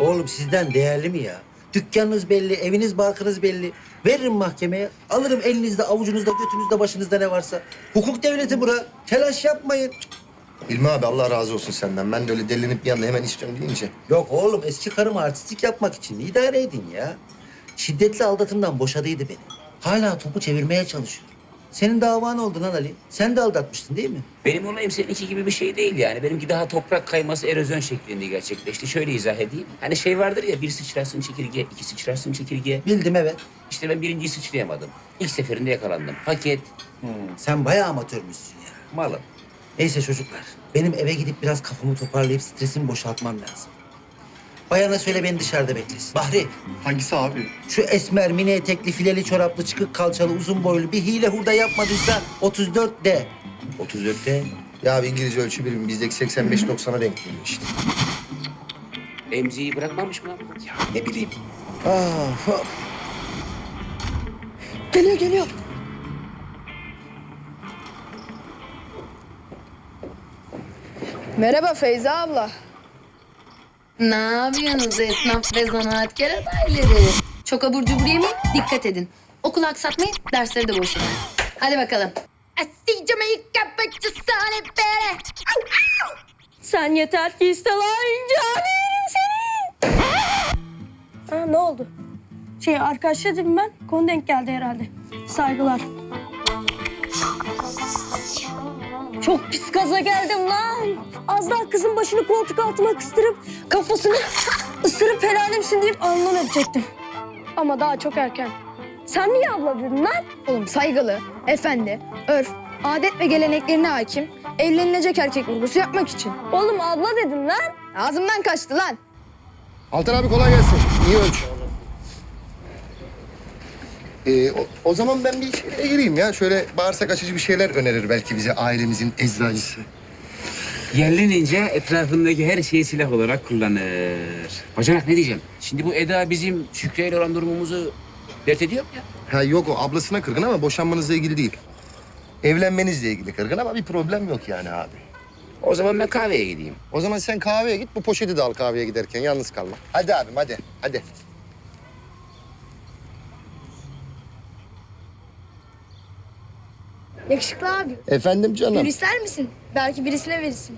Oğlum sizden değerli mi ya? Dükkanınız belli, eviniz barkınız belli. Veririm mahkemeye, alırım elinizde, avucunuzda, götünüzde, başınızda ne varsa. Hukuk devleti bura. Telaş yapmayın. İlmi abi Allah razı olsun senden. Ben de öyle delinip bir anda hemen istiyorum deyince. Yok oğlum eski karım artistik yapmak için idare edin ya. Şiddetli aldatımdan boşadıydı beni. Hala topu çevirmeye çalışıyor. Senin davan oldu lan Ali. Sen de aldatmıştın değil mi? Benim olayım seninki gibi bir şey değil yani. Benimki daha toprak kayması erozyon şeklinde gerçekleşti. Şöyle izah edeyim. Hani şey vardır ya bir sıçrarsın çekirge, iki sıçrarsın çekirge. Bildim evet. İşte ben birinciyi sıçrayamadım. İlk seferinde yakalandım. Paket, Sen bayağı amatörmüşsün ya. malım. Neyse çocuklar. Benim eve gidip biraz kafamı toparlayıp stresimi boşaltmam lazım. Bayana söyle beni dışarıda beklesin. Bahri, Hangisi abi? şu esmer, mini etekli, fileli çoraplı, çıkık kalçalı, uzun boylu bir hile hurda yapmadıysa 34 de. 34 de. Ya abi İngilizce ölçü birimi bizdeki 85-90'a denk geliyor işte. Emziği bırakmamış mı? Ya ne bileyim. Ah, of. Geliyor geliyor. Merhaba Feyza abla. Ne yapıyorsunuz esnaf ve zanaatkar adayları? Çok abur cubur yemeyin, dikkat edin. Okul aksatmayın, dersleri de boş verin. Hadi bakalım. Sen yeter ki iste lan canı yerim seni. Ha ne oldu? Şey arkadaşladım ben. Konu denk geldi herhalde. Saygılar. Çok pis gaza geldim lan. Az daha kızın başını koltuk altıma kıstırıp kafasını ısırıp helalimsin deyip alnından öpecektim. Ama daha çok erken. Sen niye abla dedin lan? Oğlum saygılı, efendi, örf, adet ve geleneklerine hakim, evlenilecek erkek vurgusu yapmak için. Oğlum abla dedin lan. Ağzımdan kaçtı lan. Altan abi kolay gelsin. İyi ölç. Ee, o, o zaman ben bir şeye gireyim ya. Şöyle bağırsak açıcı bir şeyler önerir belki bize ailemizin eczacısı. Yerlenince etrafındaki her şeyi silah olarak kullanır. Bacanak ne diyeceğim? Şimdi bu Eda bizim Şükrü ile olan durumumuzu dert ediyor mu ya? Ha yok o ablasına kırgın ama boşanmanızla ilgili değil. Evlenmenizle ilgili kırgın ama bir problem yok yani abi. O zaman ben kahveye gideyim. O zaman sen kahveye git, bu poşeti de al kahveye giderken. Yalnız kalma. Hadi abim, hadi. Hadi. Yakışıklı abi. Efendim canım. Gül ister misin? Belki birisine verirsin.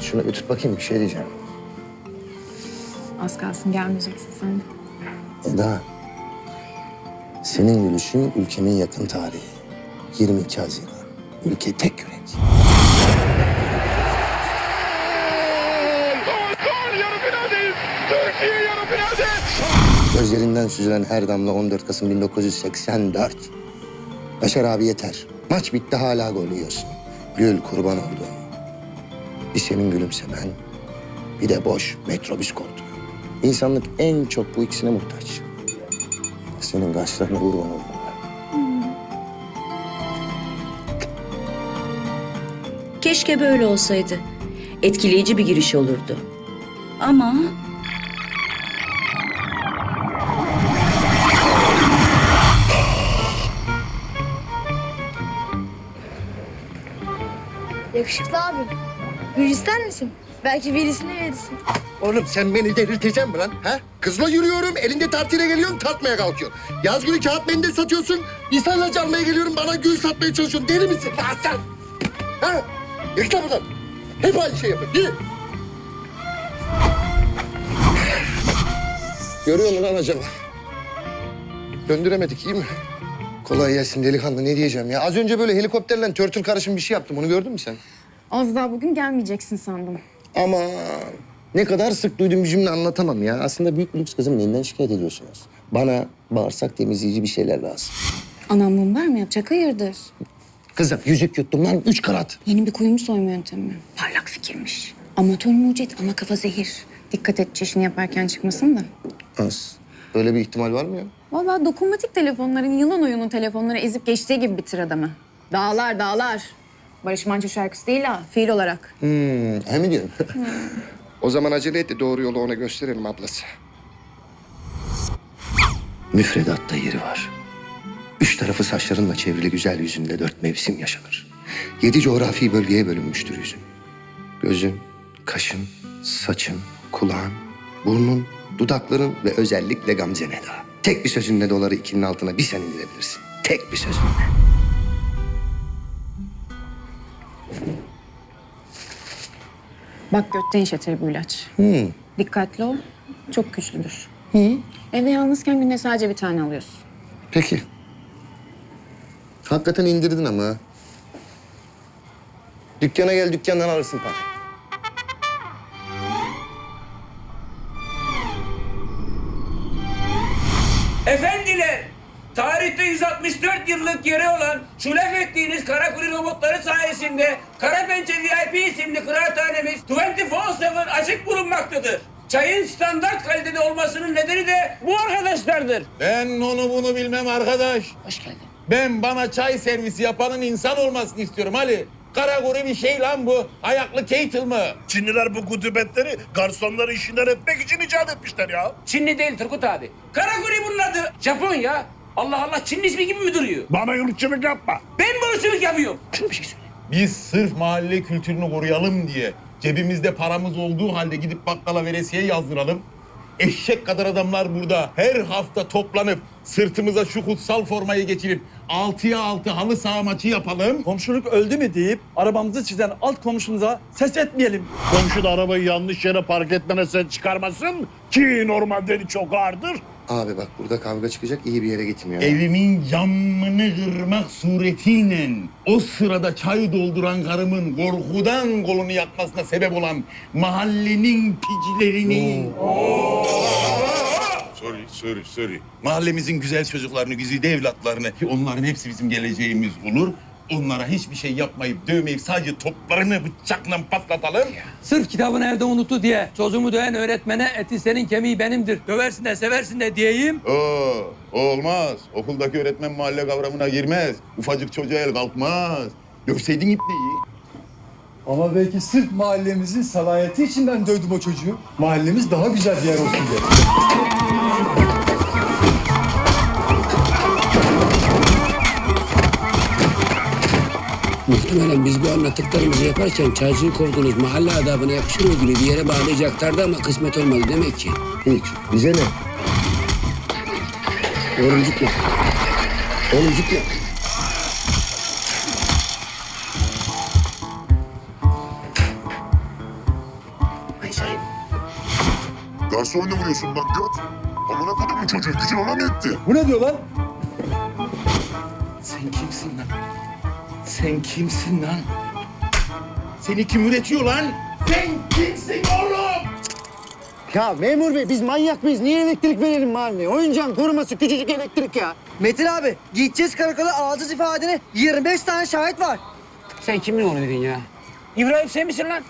Şunu bir tut bakayım, bir şey diyeceğim. Az kalsın gelmeyeceksin sen. Eda, senin gülüşün ülkemin yakın tarihi. 22 Haziran. Ülke tek yürek. Gözlerinden süzülen her damla 14 Kasım 1984. Başar abi yeter. Maç bitti hala gol yiyorsun. Gül kurban oldu. Bir senin gülümsemen, bir de boş metrobüs koltuğu. İnsanlık en çok bu ikisine muhtaç. Senin kaşlarına kurban oldum ben. Keşke böyle olsaydı. Etkileyici bir giriş olurdu. Ama Yakışıklı abi. Gül ister misin? Belki birisine verirsin. Oğlum sen beni delirteceksin mi lan? Ha? Kızla yürüyorum, elinde tartıyla geliyorsun, tartmaya kalkıyorsun. Yaz günü kağıt mendil satıyorsun, insanla almaya geliyorum, bana gül satmaya çalışıyorsun. Deli misin? Lan sen! Ha? Yık lan buradan. Hep aynı şey yapın. Yürü. Görüyor musun lan acaba? Döndüremedik iyi mi? Kolay gelsin delikanlı ne diyeceğim ya. Az önce böyle helikopterle törtür karışım bir şey yaptım. Onu gördün mü sen? Az daha bugün gelmeyeceksin sandım. Ama ne kadar sık duyduğum bir cümle anlatamam ya. Aslında büyük lüks kızım neyinden şikayet ediyorsunuz? Bana bağırsak temizleyici bir şeyler lazım. Anam mum var mı yapacak? Hayırdır? Kızım yüzük yuttum lan üç karat. Yeni bir kuyumu soyma yöntemi. Parlak fikirmiş. Amatör mucit ama kafa zehir. Dikkat et çeşini yaparken çıkmasın da. Az. Öyle bir ihtimal var mı ya? Vallahi dokunmatik telefonların yılan oyunu telefonları ezip geçtiği gibi bitir adamı. Dağlar dağlar. Barış Manço şarkısı değil ha, fiil olarak. Hmm, he mi diyorsun? O zaman acele et de doğru yolu ona gösterelim ablası. Müfredatta yeri var. Üç tarafı saçlarınla çevrili güzel yüzünde dört mevsim yaşanır. Yedi coğrafi bölgeye bölünmüştür yüzün. Gözün, kaşın, saçın, kulağın, burnun, dudakların ve özellikle gamzen eda. Tek bir sözünle doları ikinin altına bir sen indirebilirsin. Tek bir sözünle. Bak götten işletir bu ilaç. Hmm. Dikkatli ol, çok güçlüdür. Evde yalnızken günde sadece bir tane alıyorsun. Peki. Hakikaten indirdin ama. Dükkana gel, dükkandan alırsın parayı. 64 yıllık yeri olan şu laf ettiğiniz Karakuri robotları sayesinde Karapençe VIP isimli kıraathanemiz 24-7 açık bulunmaktadır. Çayın standart kalitede olmasının nedeni de bu arkadaşlardır. Ben onu bunu bilmem arkadaş. Hoş geldin. Ben bana çay servisi yapanın insan olmasını istiyorum Ali. Karagori bir şey lan bu. Ayaklı keytil mı? Çinliler bu kutubetleri garsonları işinden etmek için icat etmişler ya. Çinli değil Turgut abi. Karagori bunun adı. Japon ya. Allah Allah Çinli ismi gibi mi duruyor? Bana yurtçılık yapma. Ben bu ırkçılık yapıyorum. Şunu bir şey söyle. Biz sırf mahalle kültürünü koruyalım diye cebimizde paramız olduğu halde gidip bakkala veresiye yazdıralım. Eşek kadar adamlar burada her hafta toplanıp sırtımıza şu kutsal formayı geçirip altıya altı halı saha maçı yapalım. Komşuluk öldü mü deyip arabamızı çizen alt komşumuza ses etmeyelim. Komşu da arabayı yanlış yere park etmene sen çıkarmasın ki normalde çok ağırdır. Abi bak burada kavga çıkacak, iyi bir yere gitmiyor. Evimin camını kırmak suretiyle o sırada çay dolduran karımın korkudan kolunu yakmasına sebep olan mahallenin picilerini... Sorry, sorry, sorry. Mahallemizin güzel çocuklarını, güzide evlatlarını, ki onların hepsi bizim geleceğimiz olur. Onlara hiçbir şey yapmayıp, dövmeyip sadece toplarını bıçakla patlatalım. Sırf kitabını evde unuttu diye çocuğumu döven öğretmene eti senin kemiği benimdir. Döversin de seversin de diyeyim. Oo, o olmaz. Okuldaki öğretmen mahalle kavramına girmez. Ufacık çocuğa el kalkmaz. Dövseydin ipneyi. Ama belki sırf mahallemizin salayeti için ben dövdüm o çocuğu. Mahallemiz daha güzel bir yer olsun diye. Muhtemelen biz bu anlattıklarımızı yaparken çaycıyı kovdunuz mahalle adabına yakışır mı gibi bir yere bağlayacaklardı ama kısmet olmadı demek ki. Hiç. Bize ne? Oğlum gitme. Oğlum gitme. Garson ne vuruyorsun lan göt? Amına kodumun çocuğu gücün ona mı yetti? Bu ne diyor lan? Sen kimsin lan? Sen kimsin lan? Seni kim üretiyor lan? Sen kimsin oğlum? Ya memur bey biz manyak mıyız? Niye elektrik verelim mahalleye? Oyuncağın koruması küçücük elektrik ya. Metin abi gideceğiz karakola ağzı ifadene 25 tane şahit var. Sen kimin oğlu dedin ya? İbrahim sen misin lan?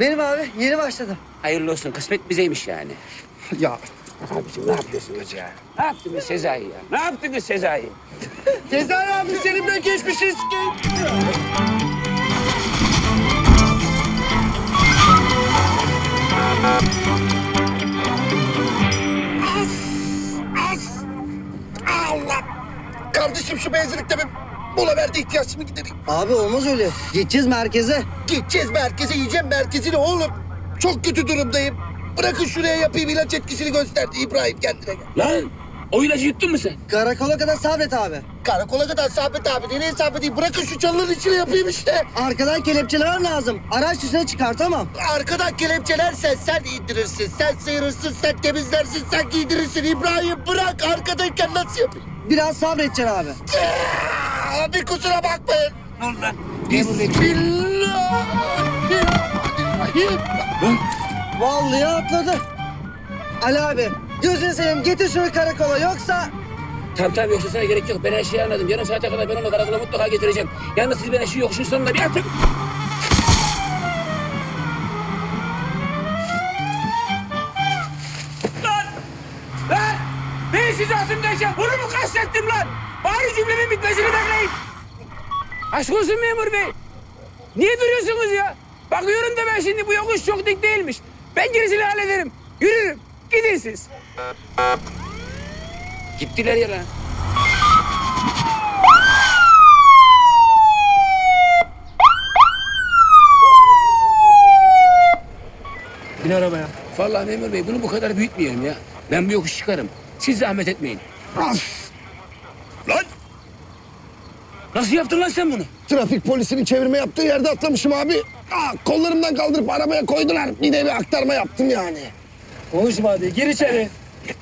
Benim abi yeni başladım. Hayırlı olsun. Kısmet bizeymiş yani. Ya Abicim ne yapıyorsunuz ya? Ne yaptınız Sezai ya? Ne yaptınız Sezai? Cezayir abi senin böyle geçmişiz ki. kardeşim şu benzinlikte bir mola verdi ihtiyacımı gidereyim. Abi olmaz öyle. Gideceğiz merkeze. Gideceğiz merkeze yiyeceğim merkezini oğlum. Çok kötü durumdayım. Bırakın şuraya yapayım ilaç etkisini gösterdi İbrahim kendine gel. Lan o ilacı yuttun mu sen? Karakola kadar sabret abi. Karakola kadar Sabit abi nereye sabredeyim? Bırakın şu çalıların içine yapayım işte. Arkadan kelepçeler lazım. Araç dışına çıkartamam. Arkadan kelepçelersen sen indirirsin, sen sıyırırsın, sen temizlersin, sen giydirirsin. İbrahim bırak arkadayken nasıl yapayım? Biraz sabredeceksin abi. Abi kusura bakmayın. Dur lan. Bismillahirrahmanirrahim. Vallahi atladı. Ali abi gözünü seveyim getir şunu karakola yoksa... Tamam tamam yoksa sana gerek yok. Ben her şeyi anladım. Yarım saate kadar ben onu karakola mutlaka getireceğim. Yalnız siz bana şu yokuşun sonunda bir atın. Lan! Lan! Ben sizi atımdayken bunu mu kastettim lan? Bari cümlemin bitmesini bekleyin. Aşk olsun memur bey. Niye duruyorsunuz ya? Bakıyorum da ben şimdi bu yokuş çok dik değilmiş. Ben gerisini hallederim. Yürürüm. Gidin siz. Gittiler ya lan. Bin arabaya. Vallahi memur bey bunu bu kadar büyütmeyelim ya. Ben bu yokuş çıkarım. Siz zahmet etmeyin. Lan! Nasıl yaptın lan sen bunu? Trafik polisinin çevirme yaptığı yerde atlamışım abi. Aa, kollarımdan kaldırıp arabaya koydular. Bir de bir aktarma yaptım yani. Konuşma hadi gir içeri.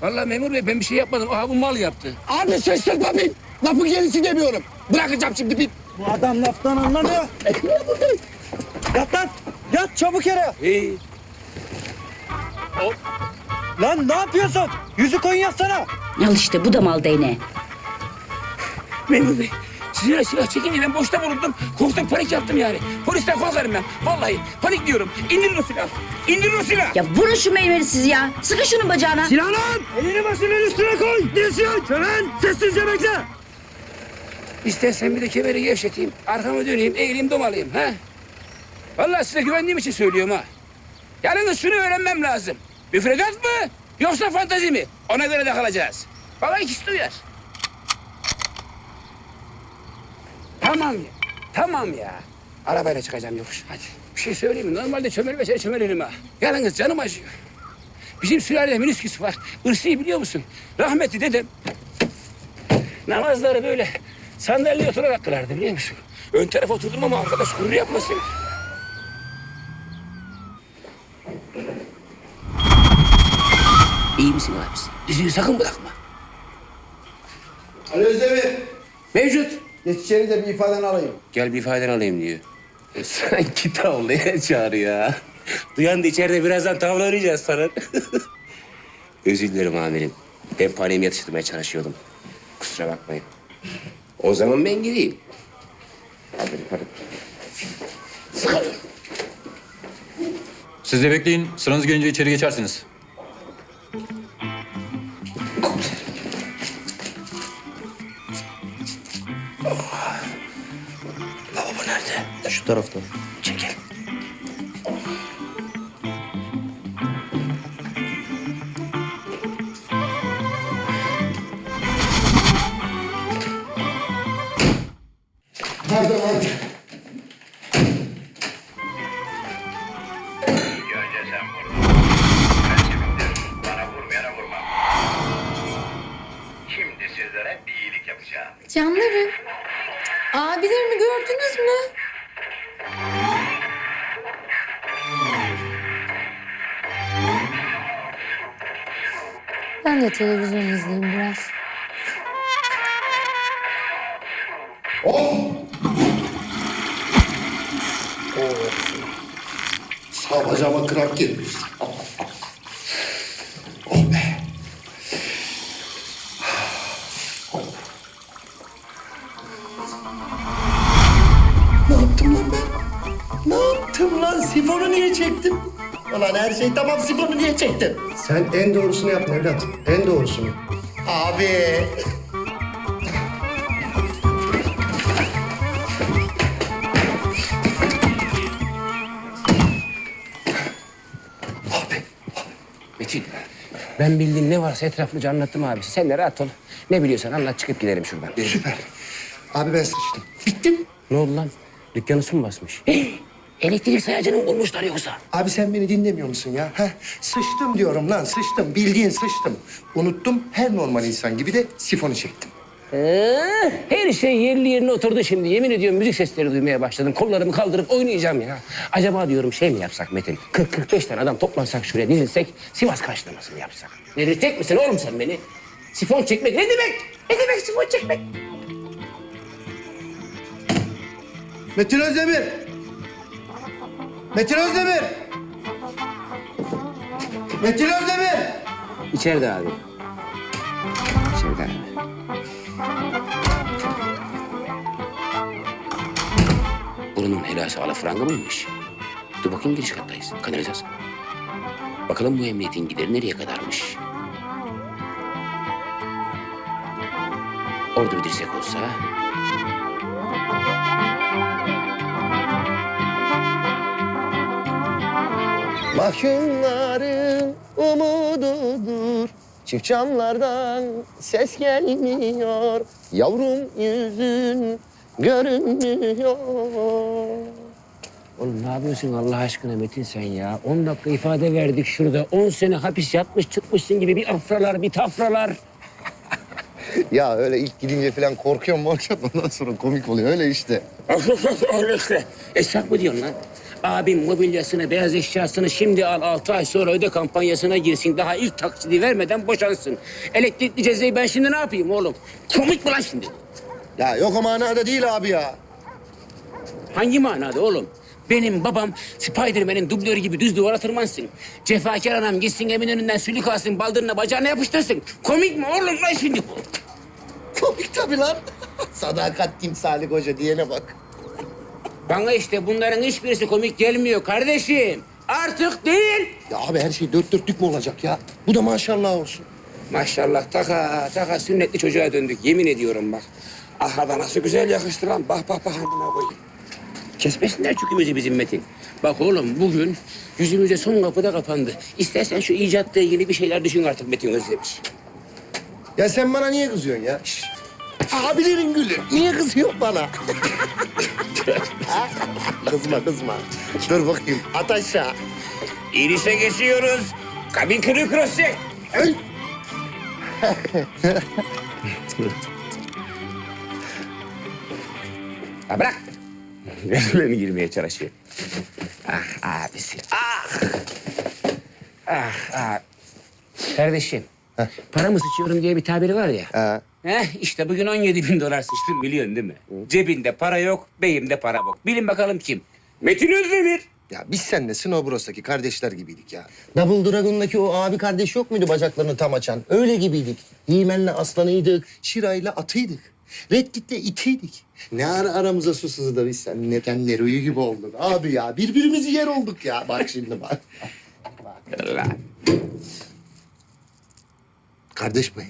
Vallahi memur bey ben bir şey yapmadım. Aha bu mal yaptı. Abi şaşırtma bin. Lafı gerisi demiyorum. Bırakacağım şimdi bin. Bu adam laftan anlamıyor. Yat lan. Yat çabuk yere. İyi. Lan ne yapıyorsun? Yüzü koyun yatsana. Al işte bu da mal değneği. Memur bey. Silah silah çekince ben boşta bulundum. Korktum panik yaptım yani. Polisten korkarım ben. Vallahi panik diyorum. İndirin o silahı. İndirin o silahı. Ya vurun şu meyveni siz ya. Sıkın şunun bacağına. Silah lan. Elini başının üstüne koy. Dirsiyon. Çömen. Sessizce bekle. İstersen bir de kemeri gevşeteyim. Arkamı döneyim, eğileyim, domalayayım. Ha? Vallahi size güvendiğim için söylüyorum ha. Yalnız şunu öğrenmem lazım. Müfredat mı yoksa fantazi mi? Ona göre de kalacağız. Bana ikisi de Tamam ya. Tamam ya. Arabayla çıkacağım yokuş. Hadi. Bir şey söyleyeyim mi? Normalde çömelmese çömelirim ha. Yalnız canım acıyor. Bizim sülalede minisküs var. Irsi'yi biliyor musun? Rahmetli dedem namazları böyle sandalyeye oturarak kılardı biliyor musun? Ön tarafa oturdum ama arkadaş gurur yapmasın. İyi misin abisi? Yüzüğü sakın bırakma. Ali Özdemir. Mevcut. Geç içeri de bir ifadeni alayım. Gel bir ifadeni alayım diyor. Sanki tavlaya çağırıyor ha. Duyan da içeride birazdan tavla oynayacağız sana. Özür dilerim amirim. Ben panemi yatıştırmaya çalışıyordum. Kusura bakmayın. O zaman ben gideyim. Hadi hadi. Sıkarım. Siz de bekleyin. Sıranız gelince içeri geçersiniz. Nerede? Şu Sağ bacağıma kramp girmiş. Oh be. Ne yaptım lan ben? Ne yaptım lan? Sifonu niye çektim? Ulan her şey tamam sifonu niye çektim? Sen en doğrusunu yaptın evlat. En doğrusunu. Abi. Ben bildiğim ne varsa etraflıca anlattım abisi. Sen de rahat ol. Ne biliyorsan anlat çıkıp gidelim şuradan. Süper. Abi ben sıçtım. Ne oldu lan? Dükkanı su mu basmış? Elektrik sayacını mı bulmuşlar yoksa? Abi sen beni dinlemiyor musun ya? Heh, sıçtım diyorum lan sıçtım. Bildiğin sıçtım. Unuttum her normal insan gibi de sifonu çektim. Ee, her şey yerli yerine oturdu şimdi. Yemin ediyorum müzik sesleri duymaya başladım. Kollarımı kaldırıp oynayacağım ya. Acaba diyorum şey mi yapsak Metin? 40-45 tane adam toplansak şuraya dizilsek Sivas karşılaması mı yapsak? Delirtecek misin oğlum sen beni? Sifon çekmek ne demek? Ne demek sifon çekmek? Metin Özdemir! Metin Özdemir! Metin Özdemir! İçeride abi. Kadının helası alafranga mıymış? Dur bakayım giriş kattayız. Kanalizasyon. Bakalım bu emniyetin gideri nereye kadarmış? Orada bir dirsek olsa... Mahkumların umududur. Çift camlardan ses gelmiyor. Yavrum yüzün görünmüyor. Oğlum ne yapıyorsun Allah aşkına Metin sen ya? 10 dakika ifade verdik şurada. 10 sene hapis yatmış çıkmışsın gibi bir afralar bir tafralar. Ya öyle ilk gidince falan korkuyorum korkuyorum. Ondan sonra komik oluyor öyle işte. Öyle işte. Esnaf mı diyorsun lan? Abim mobilyasını, beyaz eşyasını şimdi al, altı ay sonra öde kampanyasına girsin. Daha ilk taksidi vermeden boşansın. Elektrikli cezayı ben şimdi ne yapayım oğlum? Komik mi lan şimdi? Ya yok o manada değil abi ya. Hangi manada oğlum? Benim babam Spiderman'in dublörü gibi düz duvara tırmansın. Cefakar anam gitsin emin önünden sülük alsın, baldırına bacağına yapıştırsın. Komik mi oğlum lan şimdi bu? Komik tabii lan. Sadakat timsali koca diyene bak. Bana işte bunların hiçbirisi komik gelmiyor kardeşim. Artık değil. Ya abi her şey dört dörtlük mü olacak ya? Bu da maşallah olsun. Maşallah taka taka sünnetli çocuğa döndük yemin ediyorum bak. Aha da nasıl güzel yakıştı lan. Bak bak bak amına koyayım. Kesmesinler çükümüzü bizim Metin. Bak oğlum bugün yüzümüze son kapıda kapandı. İstersen şu icatla ilgili bir şeyler düşün artık Metin Özdemiş. Ya sen bana niye kızıyorsun ya? Şşş. Abilerin gülü. Niye kızıyor bana? Kızma kızma. Dur bakayım. At aşağı. İrişe geçiyoruz. Kabin kırık cross'e. Ay. Ha bırak. Mi girmeye çalışıyor? Ah abisi. Ah. Ah ah. Kardeşim. Para mı sıçıyorum diye bir tabiri var ya. Ha. Heh, işte bugün 17 bin dolar sıçtım biliyorsun değil mi? Cebinde para yok, beyimde para yok. Bilin bakalım kim? Metin Özdemir. Ya biz seninle Snowbros'taki kardeşler gibiydik ya. Double Dragon'daki o abi kardeş yok muydu bacaklarını tam açan? Öyle gibiydik. Himen'le aslanıydık, Şiray'la atıydık. Red Kit'le itiydik. Ne ara aramıza su sızdı biz seninle ten Nero'yu gibi olduk. Abi ya birbirimizi yer olduk ya. Bak şimdi bak. Lan. Kardeş bey.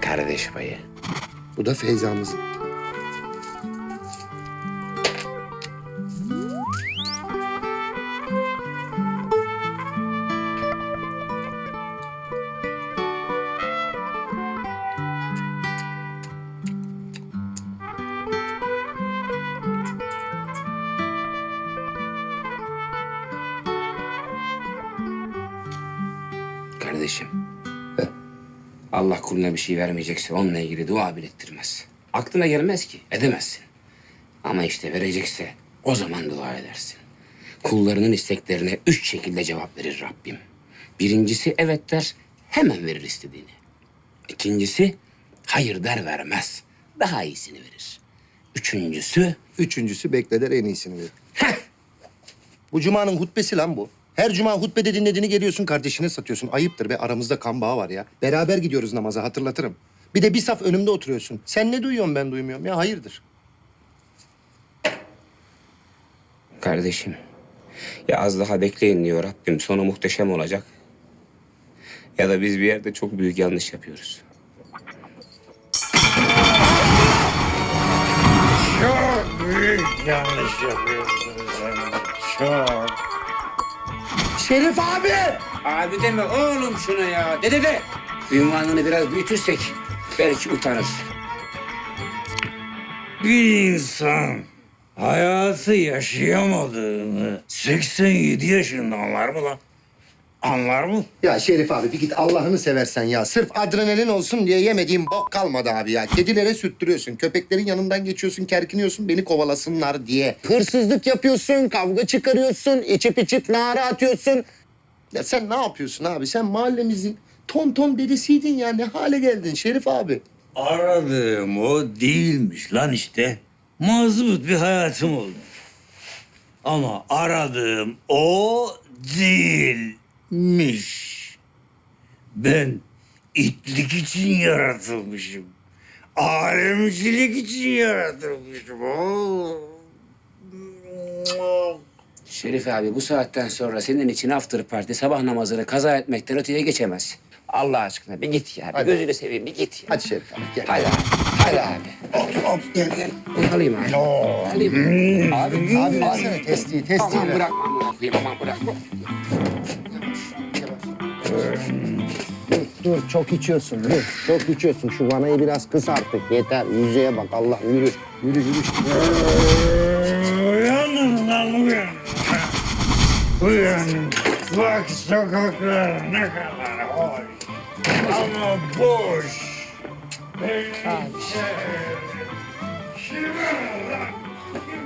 Kardeş payı. Bu da Feyza'mızın. Kardeşim. Allah kuluna bir şey vermeyecekse onunla ilgili dua bile ettirmez. Aklına gelmez ki, edemezsin. Ama işte verecekse o zaman dua edersin. Kullarının isteklerine üç şekilde cevap verir Rabbim. Birincisi evet der, hemen verir istediğini. İkincisi hayır der vermez, daha iyisini verir. Üçüncüsü Üçüncüsü bekleder en iyisini verir. Bu cumanın hutbesi lan bu. Her cuma hutbede dinlediğini geliyorsun kardeşine satıyorsun. Ayıptır be aramızda kan bağı var ya. Beraber gidiyoruz namaza hatırlatırım. Bir de bir saf önümde oturuyorsun. Sen ne duyuyorsun ben duymuyorum ya hayırdır? Kardeşim, ya az daha bekleyin diyor Rabbim. Sonu muhteşem olacak. Ya da biz bir yerde çok büyük yanlış yapıyoruz. Şerif abi! Abi deme oğlum şuna ya. Dede de. Ünvanını biraz büyütürsek belki utanır. Bir insan hayatı yaşayamadığını 87 yaşında anlar mı lan? Anlar mı? Ya Şerif abi bir git Allah'ını seversen ya. Sırf adrenalin olsun diye yemediğim bok kalmadı abi ya. Kedilere süttürüyorsun. Köpeklerin yanından geçiyorsun, kerkiniyorsun beni kovalasınlar diye. Hırsızlık yapıyorsun, kavga çıkarıyorsun, içip içip nara atıyorsun. Ya sen ne yapıyorsun abi? Sen mahallemizin ton ton dedesiydin ya. Ne hale geldin Şerif abi? Aradığım o değilmiş lan işte. Mazbut bir hayatım oldu. Ama aradığım o değilmiş. Ben itlik için yaratılmışım. Alemcilik için yaratılmışım. Oo. Şerif abi bu saatten sonra senin için after party sabah namazını kaza etmekten öteye geçemez. Allah aşkına bir git ya. Bir Hadi. gözünü seveyim bir git ya. Hadi Şerif abi gel. Hadi abi. Hadi abi. Hop hop gel gel. Alayım abi. Alayım. Abi, abi versene testiyi, testiyi Aman ver. bırakma amına koyayım aman bırakma. Dur, dur çok içiyorsun, dur. Çok içiyorsun. Şu vanayı biraz kıs artık. Yeter. Yüzeye bak Allah yürü. Yürü yürü. Uyanın lan uyan. Uyan. Bak sokaklar ne kadar hoş. Ama boş.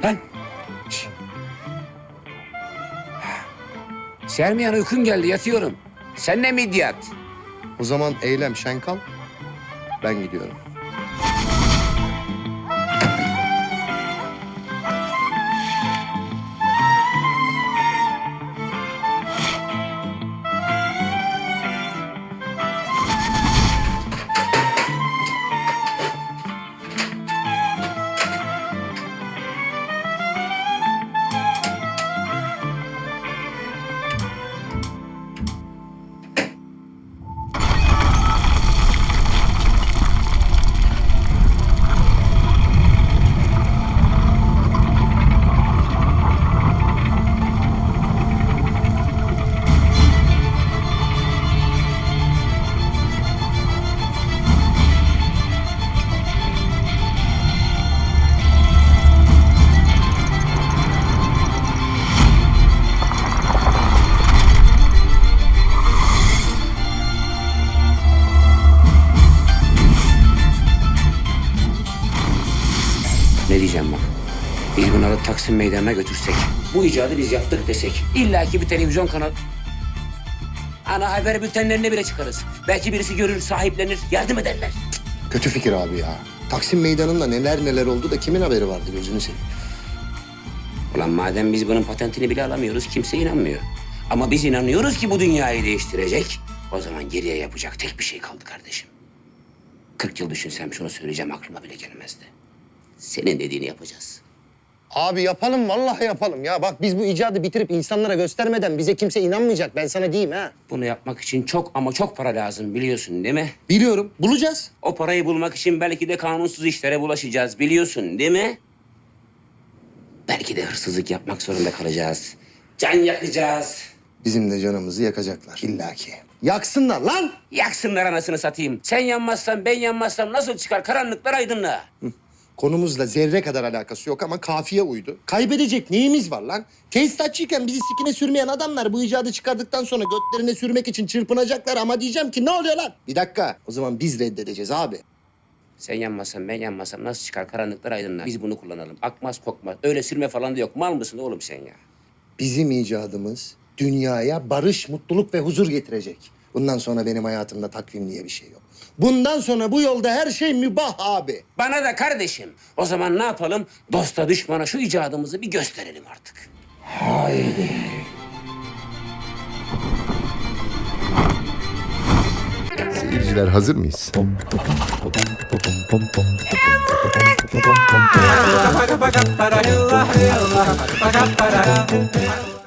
Lan. Şş. Sermiyan uykum geldi yatıyorum. Sen ne midyat? O zaman eylem şen kal. Ben gidiyorum. Götürsek, bu icadı biz yaptık desek, illa ki bir televizyon kanal... Ana haber bültenlerine bile çıkarız. Belki birisi görür, sahiplenir, yardım ederler. Kötü fikir abi ya. Taksim meydanında neler neler oldu da kimin haberi vardı gözünü seveyim. Ulan madem biz bunun patentini bile alamıyoruz, kimse inanmıyor. Ama biz inanıyoruz ki bu dünyayı değiştirecek. O zaman geriye yapacak tek bir şey kaldı kardeşim. 40 yıl düşünsem şunu söyleyeceğim aklıma bile gelmezdi. Senin dediğini yapacağız. Abi yapalım vallahi yapalım ya. Bak biz bu icadı bitirip insanlara göstermeden bize kimse inanmayacak. Ben sana diyeyim ha. Bunu yapmak için çok ama çok para lazım biliyorsun değil mi? Biliyorum. Bulacağız. O parayı bulmak için belki de kanunsuz işlere bulaşacağız biliyorsun değil mi? Belki de hırsızlık yapmak zorunda kalacağız. Can yakacağız. Bizim de canımızı yakacaklar illaki. Yaksınlar lan! Yaksınlar anasını satayım. Sen yanmazsan ben yanmazsam nasıl çıkar karanlıklar aydınlığa? Konumuzla zerre kadar alakası yok ama kafiye uydu. Kaybedecek neyimiz var lan? Tesisatçıyken bizi sikine sürmeyen adamlar bu icadı çıkardıktan sonra götlerine sürmek için çırpınacaklar ama diyeceğim ki ne oluyor lan? Bir dakika. O zaman biz reddedeceğiz abi. Sen yanmazsan ben yanmazsam nasıl çıkar karanlıklar aydınlığa? Biz bunu kullanalım. Akmaz kokmaz. Öyle sürme falan da yok. Mal mısın oğlum sen ya? Bizim icadımız dünyaya barış, mutluluk ve huzur getirecek. Bundan sonra benim hayatımda takvim diye bir şey yok. Bundan sonra bu yolda her şey mübah abi. Bana da kardeşim. O zaman ne yapalım? Dosta düşmana şu icadımızı bir gösterelim artık. Seyirciler hazır mıyız?